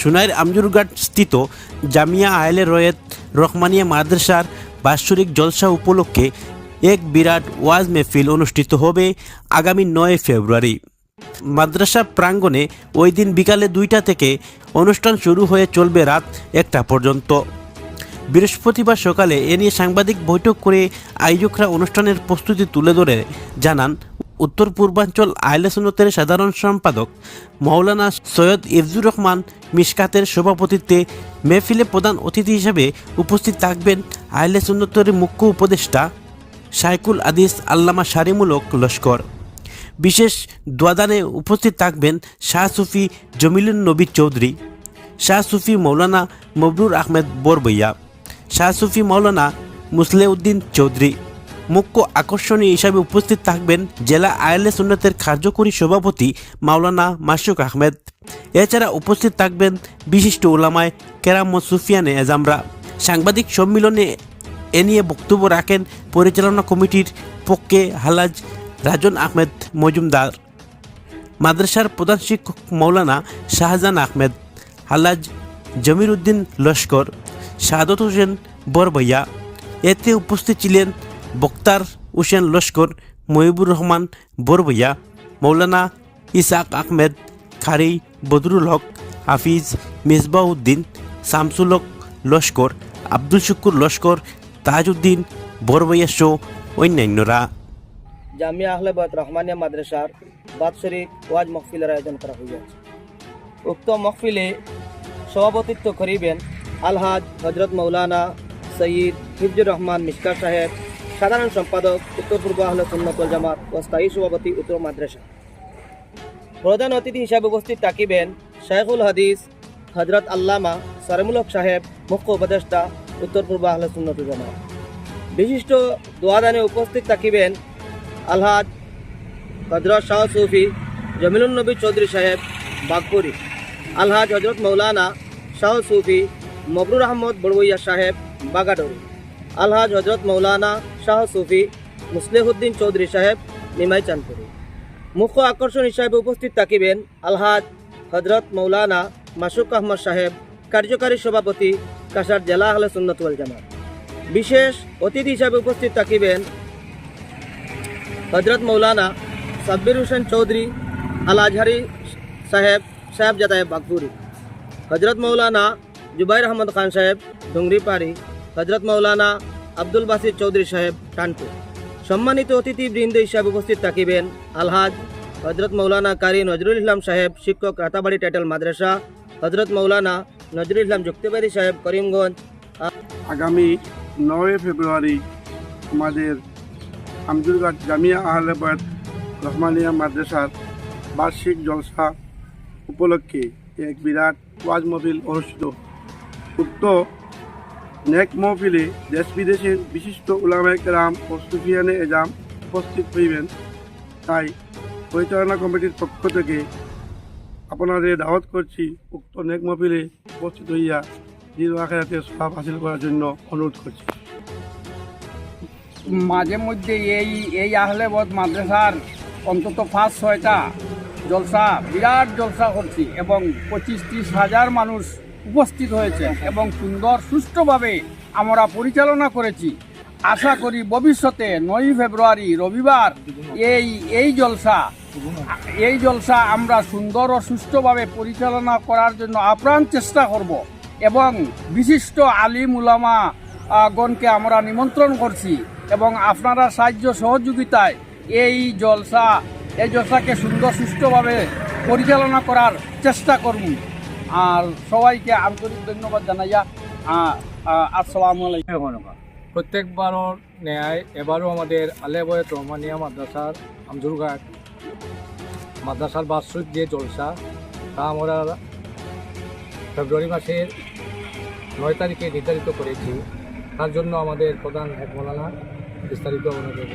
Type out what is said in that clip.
সুনাইর আমজুরঘাট স্থিত জামিয়া আহলে রয়েত রহমানিয়া মাদ্রাসার বাৎসরিক জলসা উপলক্ষে এক বিরাট ওয়াজ মেহফিল অনুষ্ঠিত হবে আগামী নয় ফেব্রুয়ারি। মাদ্রাসা প্রাঙ্গণে ওই দিন বিকালে দুইটা থেকে অনুষ্ঠান শুরু হয়ে চলবে রাত একটা পর্যন্ত। বৃহস্পতিবার সকালে এ নিয়ে সাংবাদিক বৈঠক করে আয়োজকরা অনুষ্ঠানের প্রস্তুতি তুলে ধরে, জানান উত্তর পূর্বাঞ্চল আহলে সুন্নতের সাধারণ সম্পাদক মৌলানা সৈয়দ ইফজুর রহমান মিশকাতের সভাপতিত্বে মেহফিলে প্রধান অতিথি হিসেবে উপস্থিত থাকবেন আহলে সুন্নতের মুখ্য উপদেষ্টা সাইকুল আদিস আল্লামা সারিমূলক লস্কর। বিশেষ দোয়াদানে উপস্থিত থাকবেন শাহ সুফি জমিলুন নবী চৌধুরী, শাহ সুফি মৌলানা মবরুর আহমেদ বরবইয়া, শাহ সুফি মৌলানা মুসলেউদ্দিন চৌধুরী। মুখ্য আকর্ষণীয় হিসাবে উপস্থিত থাকবেন জেলা আয়ালে সুন্নতের কার্যকরী সভাপতি মাওলানা মাসুক আহমেদ। এছাড়া উপস্থিত থাকবেন বিশিষ্ট ওলামায় কেরামত সুফিয়ানে এজামরা সাংবাদিক সম্মেলনে এ নিয়ে বক্তব্য রাখেন পরিচালনা কমিটির পক্ষে হালাজ রাজন আহমেদ মজুমদার। মাদ্রাসার প্রধান শিক্ষক মৌলানা শাহজাহান আহমেদ। হালাজ জমির উদ্দিন লস্কর শাহাদত হোসেন বরবইয়া। এতে উপস্থিত ছিলেন বক্তার হোসেন লস্কর মহিবুর রহমান বরবইয়া মৌলানা ইসাক আহমেদ খারি বদরুল হক হাফিজ মিসবাউদ্দিন শামসুল হক লস্কর আব্দুল শুকুর লস্কর তাজউদ্দিন বরবইয়া শো অন্যান্যরা জামিয়া আহলে রহমানিয়া মাদ্রাসার বাৎসরিক ওয়াজ মহফিলের আয়োজন করা হইয়াছে উক্ত মহফিলে সভাপতিত্ব করিবেন আলহাজ হজরত মৌলানা সঈদ হিফজুর রহমান মিসকার সাহেব সাধারণ সম্পাদক, উত্তর পূর্ব আহলে সুন্নতল জামাত ও স্থায়ী সভাপতি উত্তর মাদ্রাসা। প্রধান অতিথি হিসাবে উপস্থিত থাকিবেন শাইখুল হাদিস হজরত আল্লামা সারেমুলক সাহেব, মুখ্য উপদেষ্টা, উত্তর পূর্ব আহলে সুন্নতুল জামাত। বিশিষ্ট দোয়াদানে উপস্থিত থাকিবেন আলহাদ হজরত শাহ সুফি জমিলুন নবী চৌধুরী সাহেব, বাগপুরি। আলহাজ হজরত মৌলানা শাহ সুফি মবরুর আহমদ বড়বইয়া সাহেব, বাগাডোরি। আলহাজ হজরত মৌলানা শাহ সুফি মুসলিহুদ্দিন চৌধুরী সাহেব, নিমাই চাঁদপুরি। মুখ্য আকর্ষণ হিসাবে উপস্থিত থাকিবেন আলহাজ হজরত মৌলানা মাসুক আহমদ সাহেব, কার্যকারী সভাপতি কাসার জেলা আহলে সুন্নতুল জামাত। বিশেষ অতিথি হিসাবে উপস্থিত থাকিবেন হজরত মৌলানা সাব্বির হোসেন চৌধুরী আল আজহারি সাহেব সাহেব জাতায় বাগপুরি হজরত মৌলানা জুবাইর আহমদ খান সাহেব ডুংরি পাড়ি হজরত মৌলানা আব্দুল বাসির চৌধুরী সাহেব টানপুর সম্মানিত অতিথি বৃন্দ হিসাবে উপস্থিত থাকিবেন আলহাজ হজরত মৌলানা কারি নজরুল ইসলাম সাহেব, শিক্ষক রাতাবাড়ি টাইটেল মাদ্রাসা হজরত মৌলানা নজরুল ইসলাম যুক্তিবাদী সাহেব, করিমগঞ্জ। আগামী নয় ফেব্রুয়ারি আমাদের আমজুরঘাট জামিয়া আহলে বয়ত রহমানিয়া মাদ্রাসার বার্ষিক জলসা উপলক্ষে এক বিরাট ওয়াজ মহফিল অনুষ্ঠিত। উক্ত নেক মহফিলে দেশ বিদেশের বিশিষ্ট উলামায়ে কেরাম ও সুফিয়ানে এজাম উপস্থিত হইবেন। তাই পরিচালনা কমিটির পক্ষ থেকে আপনাদের দাওয়াত করছি উক্ত নেক মহফিলে উপস্থিত হইয়া দীর্ঘ আখেরাতে হাসিল করার জন্য অনুরোধ করছি। মাঝে মধ্যে এই এই আহলে বদ মাদ্রাসার অন্তত পাঁচ, ছয়টা জলসা, বিরাট জলসা করছি এবং পঁচিশ ত্রিশ হাজার মানুষ উপস্থিত হয়েছে এবং সুন্দর, সুষ্ঠুভাবে আমরা পরিচালনা করেছি। আশা করি ভবিষ্যতে নয় ফেব্রুয়ারি, রবিবার এই এই জলসা এই জলসা আমরা সুন্দর ও সুষ্ঠুভাবে পরিচালনা করার জন্য আপ্রাণ চেষ্টা করব এবং বিশিষ্ট আলিম উলামা গণকে আমরা নিমন্ত্রণ করছি এবং আপনারা সাহায্য সহযোগিতায় এই জলসা, এই জলসাকে সুন্দর, সুষ্ঠুভাবে পরিচালনা করার চেষ্টা করব আর সবাইকে আন্তরিক ধন্যবাদ জানাইয়া আসসালামু আলাইকুম। প্রত্যেকবারও ন্যায়, এবারও আমাদের আলেবয়ত রহমানিয়া মাদ্রাসার আমজুরঘাট মাদ্রাসার বার্ষিক যে জলসা, তা আমরা ফেব্রুয়ারি মাসের নয় তারিখে নির্ধারিত করেছি। তার জন্য আমাদের প্রধান এক মৌলানা বিস্তারিত ওনাদের